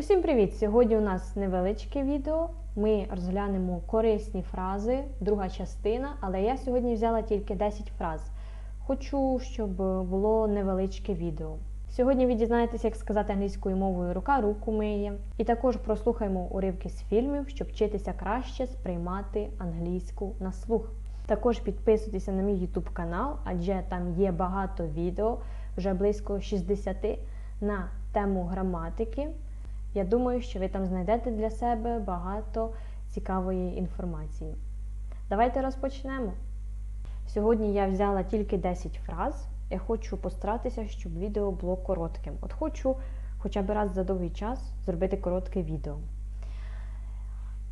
Усім привіт! Сьогодні у нас невеличке відео. Ми розглянемо корисні фрази, друга частина, але я сьогодні взяла тільки 10 фраз. Хочу, щоб було невеличке відео. Сьогодні ви дізнаєтесь, як сказати англійською мовою рука руку миє. І також прослухаємо уривки з фільмів, щоб вчитися краще сприймати англійську на слух. Також підписуйтеся на мій YouTube канал, адже там є багато відео, вже близько 60 на тему граматики. Я думаю, що ви там знайдете для себе багато цікавої інформації. Давайте розпочнемо. Сьогодні я взяла тільки 10 фраз. Я хочу постаратися, щоб відео було коротким. От хочу хоча б раз за довгий час зробити коротке відео.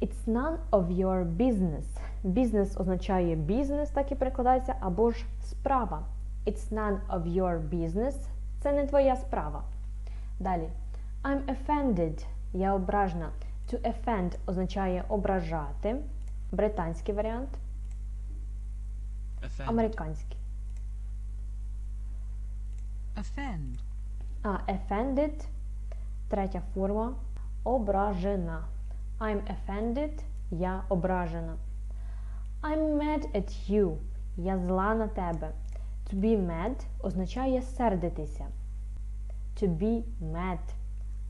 It's none of your business. Бізнес означає бізнес, так і перекладається, або ж справа. It's none of your business. Це не твоя справа. Далі. I'm offended. Я ображена. To offend означає ображати. Британський варіант. Offend. Американський. offend, А offended третя форма. Ображена. I'm offended. Я ображена. I'm mad at you. Я зла на тебе. To be mad означає сердитися. To be mad.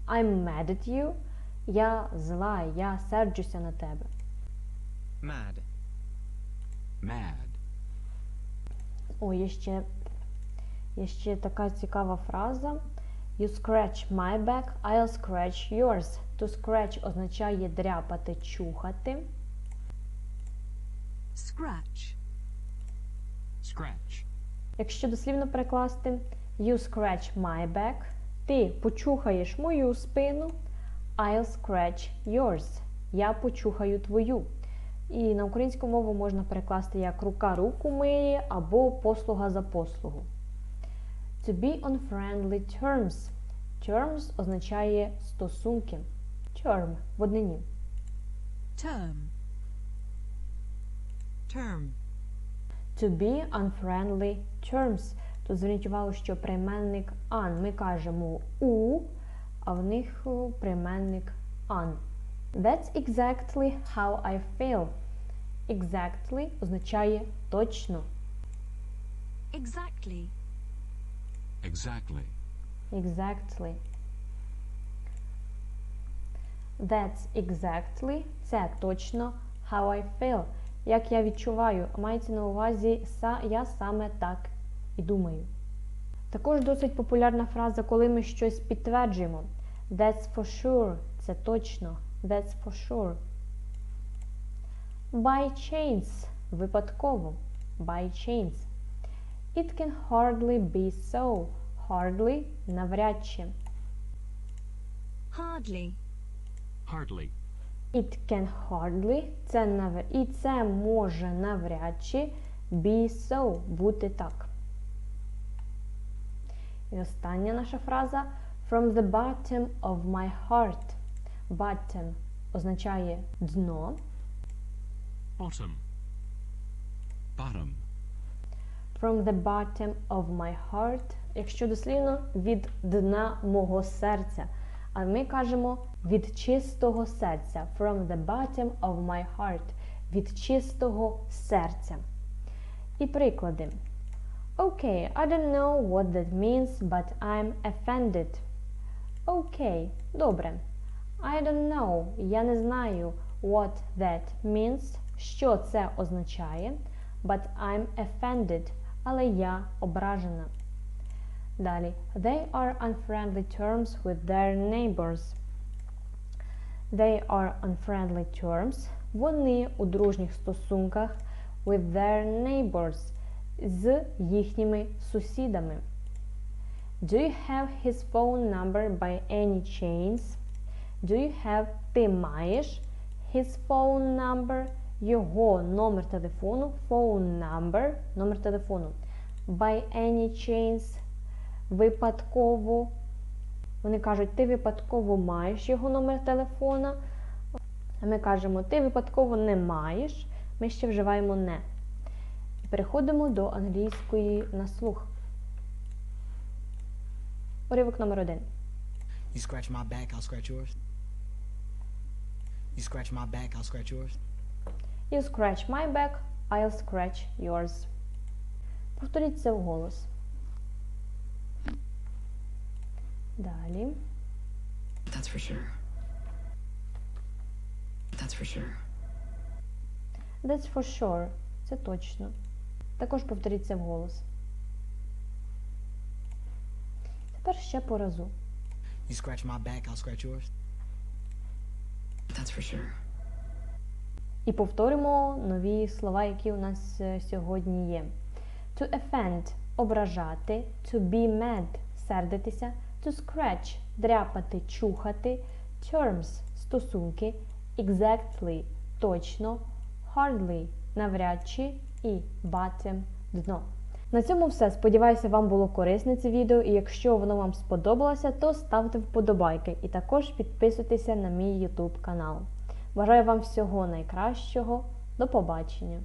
I'm mad at you. Я зла, я серджуся на тебе. Mad. Mad. О, є ще, є ще така цікава фраза. You scratch my back, I'll scratch yours. To scratch означає дряпати, чухати. scratch, Scratch. Якщо дослівно перекласти You scratch my back, ти почухаєш мою спину, I'll scratch yours. Я почухаю твою. І на українську мову можна перекласти як рука руку миє або послуга за послугу. To be on friendly terms. Terms означає стосунки. Term в однині. term, term, To be on friendly terms. Тут зверніть увагу, що прийменник an. Ми кажемо у, а в них прийменник an. That's exactly how I feel. Exactly означає точно. exactly, Exactly. Exactly. That's exactly це точно how I feel. Як я відчуваю, мається на увазі са, я саме так і думаю. Також досить популярна фраза, коли ми щось підтверджуємо. That's for sure. Це точно. That's for sure. By chance. Випадково. By chance. It can hardly be so. Hardly навряд чи. hardly, Hardly. It can hardly це навр... і це може навряд чи be so бути так. І остання наша фраза From the bottom of my heart. Bottom означає дно. Bottom. Bottom. From the bottom of my heart. Якщо дослівно від дна мого серця. А ми кажемо від чистого серця. From the bottom of my heart. Від чистого серця. І приклади. Okay, I don't know what that means, but I'm offended. Окей, добре. I don't know. Я не знаю what that means, що це означає, but I'm offended. Але я ображена. Далі. They are on friendly terms with their neighbors. They are on friendly terms. Вони у дружніх стосунках with their neighbors. З їхніми сусідами. Do you have his phone number by any chance? Do you have ти маєш his phone number? Його номер телефону, phone number, номер телефону. By any chance випадково. Вони кажуть, ти випадково маєш його номер телефона. А ми кажемо, ти випадково не маєш. Ми ще вживаємо не. Переходимо до англійської на слух. Уривок номер один. You scratch my back, I'll scratch yours. You scratch my back, I'll scratch yours. You scratch my back, I'll scratch yours. Повторіть це вголос. Далі. That's for sure. That's for sure. That's for sure. Це точно. Також повторіть це вголос. Тепер ще по разу. You scratch my back, I'll scratch yours. That's for sure. І повторимо нові слова, які у нас е, сьогодні є. To offend – ображати, to be mad – сердитися, to scratch – дряпати, чухати, terms – стосунки, exactly – точно, hardly – навряд чи і bottom – дно. На цьому все. Сподіваюся, вам було корисне це відео, і якщо воно вам сподобалося, то ставте вподобайки і також підписуйтеся на мій YouTube канал. Бажаю вам всього найкращого. До побачення!